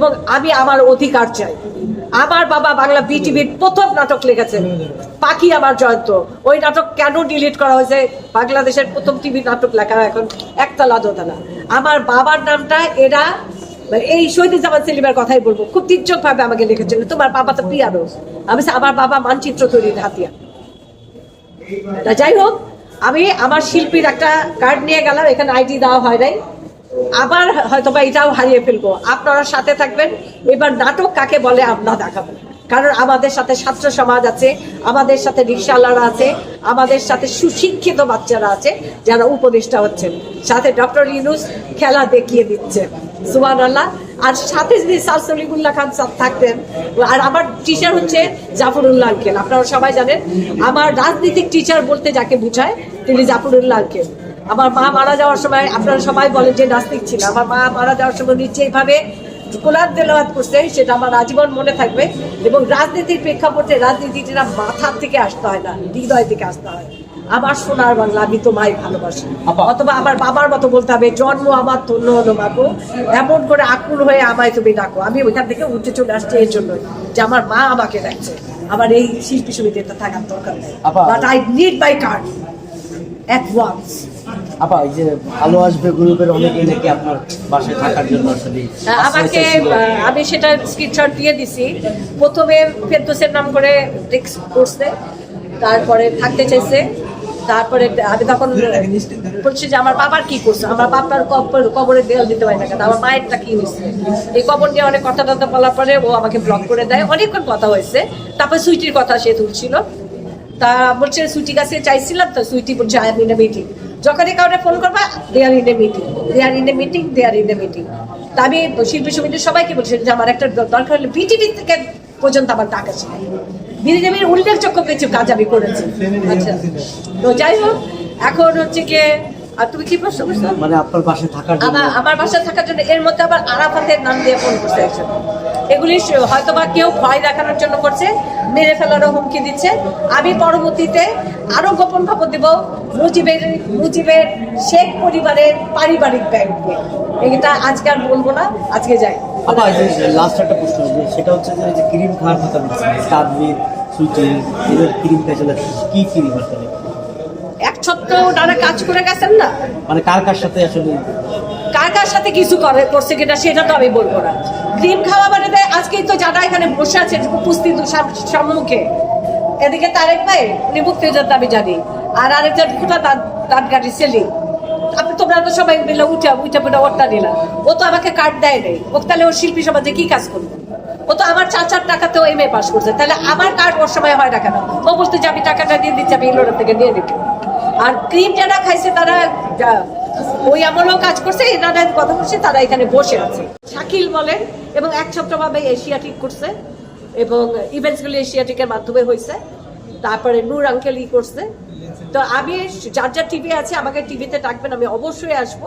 এবং আমি আমার অধিকার চাই। আমার বাবা বাংলা বিটিভির প্রথম নাটক লিখেছেন, পাখি আমার জয়ন্ত। ওই নাটক কেন ডিলিট করা হয়েছে? বাংলাদেশের প্রথম টিভি নাটক লেখা এখন একতলা দোতলা। আমার বাবার নামটা এরা, এই শহীদুজ্জামান সেলিমের কথাই বলব। খুব তির্যক ভাবে আমাকে লিখেছিল। তোমার বাবা তো পিয়ানো আমি আমার বাবা মানচিত্র তৈরির হাতিয়ার। তা যাই হোক, আমি আমার শিল্পীর একটা কার্ড নিয়ে গেলাম। এখানে আইডি দেওয়া হয় নাই। আবার হয়তো বা এটাও হারিয়ে ফেলব। আপনারা সাথে থাকবেন। এবার নাটক কাকে বলে আমরা দেখাবো। কারণ আমাদের সাথে ছাত্র সমাজ আছে, আমাদের সাথে রিক্সাওয়ালারা আছে, আমাদের সাথে সুশিক্ষিত বাচ্চারা আছে, যারা উপদেষ্টা হচ্ছেন। সাথে ডক্টর ইউনুস খেলা দেখিয়ে দিচ্ছে। সুবান আল্লাহ আর সাথে যদি স্যার সলিমুল্লাহ খান স্যার থাকতেন। আর আমার টিচার হচ্ছে জাফরুল্লাহ আঙ্কেল। আপনারা সবাই জানেন। আমার রাজনীতিক টিচার বলতে যাকে বুঝায়, তিনি জাফরুল্লাহ আঙ্কেল। আমার মা মারা যাওয়ার সময় আপনারা সবাই বলেন যে নাস্তিক ছিল। আমার মা মারা যাওয়ার সময় নিচে এইভাবে কোলার তেলাওয়াত করছে সেটা আমার আজীবন মনে থাকবে। এবং রাজনীতির প্রেক্ষাপটে রাজনীতিটা মাথার থেকে আসতে হয় না হৃদয় থেকে আসতে হয়। আমার সোনার বাংলা আমি তোমায় ভালোবাসি। আপা। অথবা আমার বাবার মতো বলতে হবে জন্ম আমার ধন্য হলো মাগো। এমন করে আকুল হয়ে আমায় তুমি ডাকো। আমি ওইখান থেকে উঠে চলে আসছি এর জন্যই যে আমার মা আমাকে ডাকছে। আমার এই শিল্পী সমিতিটা থাকার দরকার নেই। But I need my card at once আপা এই যে ভালো আসবে গ্রুপের অনেকেই নাকি আপনার বাসায় থাকার জন্য আসলে আমাকে আমি সেটা স্ক্রিনশট দিয়ে দিছি। প্রথমে ফেরদোসের নাম করে টেক্সট করছে তারপরে থাকতে চাইছে তারপরে আমি তখন বলছি যে আমার বাবার কি করছে? আমার বাবার কবর কবরে দেওয়াল দিতে পারি না কেন? আমার মায়েরটা কি হয়েছে? এই কবর নিয়ে অনেক কথা টথা বলার পরে ও আমাকে ব্লক করে দেয়। অনেকক্ষণ কথা হয়েছে। তারপর সুইটির কথা সে তুলছিল। তা বলছে সুইটি কাছে চাইছিলাম তো সুইটি বলছে আই ইন এ মিটিং যখনই কাউকে ফোন করবা they are in a meeting they are in a meeting they are in a meeting তা আমি শিল্পী সমিতির সবাইকে বলছি যে আমার একটা দরকার হলে বিটিভি থেকে পর্যন্ত আমার টাকা ছিল বিজেপির উল্লেখযোগ্য কিছু কাজ আমি করেছি। আচ্ছা। তো যাই হোক এখন হচ্ছে গিয়ে আর তুমি কি প্রশ্ন করছ? মানে আপনার বাসায় থাকার আমার আমার বাসায় থাকার জন্য এর মধ্যে আবার আরাফাতের নাম দিয়ে ফোন করছে একজন। এগুলি হয়তো বা কেউ ভয় দেখানোর জন্য করছে মেরে ফেলারও হুমকি দিচ্ছে। আমি পরবর্তীতে আরও গোপন খবর দেব মুজিবের মুজিবের শেখ পরিবারের পারিবারিক ব্যাংক এটা আজকে আর বলব না আজকে যাই। লাস্ট একটা প্রশ্ন সেটা হচ্ছে যে ক্রিম খাওয়ার কথা বলছেন তাদবির সুইটি এদের ক্রিম খাই চলে কি ক্রিম আসলে? এক ছত্র ওনারা কাজ করে গেছেন না? মানে কার কার সাথে আসলে কার কার সাথে কিছু করে করছে কিনা সেটা তো আমি বলব না। ক্রিম খাওয়া মানে আজকেই তো যারা এখানে বসে আছে উপস্থিত সম্মুখে। এদিকে তারেক ভাই উনি মুক্তিযোদ্ধা আমি জানি। আর আরেকজন ফুটা তার তার গাড়ি সেলি আপনি তোমরা তো সবাই মিলে উঠে উঠে পুটে ওরটা নিলাম ও তো আমাকে কার্ড দেয় নেই। ও তাহলে ওর শিল্পী সমাজে কি কাজ করবে? ও তো আমার চাচার টাকাতেও এম এ পাস করছে। তাহলে আমার কার্ড ওর সময় হয় না কেন? ও বলতে যে আমি টাকাটা দিয়ে দিচ্ছি, আমি ইলোর থেকে নিয়ে নিবি। আর ক্রিম যারা খাইছে তারা ওই আমলেও কাজ করছে এনারা কথা বলছে, তারা এখানে বসে আছে। শাকিল বলেন, এবং এক একছত্রভাবে এশিয়াটিক করছে, এবং ইভেন্টসগুলো এশিয়াটিকের মাধ্যমে হয়েছে। তারপরে নূর আঙ্কেল ই করছে। তো আমি, যার যার টিভি আছে, আমাকে টিভিতে ডাকবেন, আমি অবশ্যই আসব।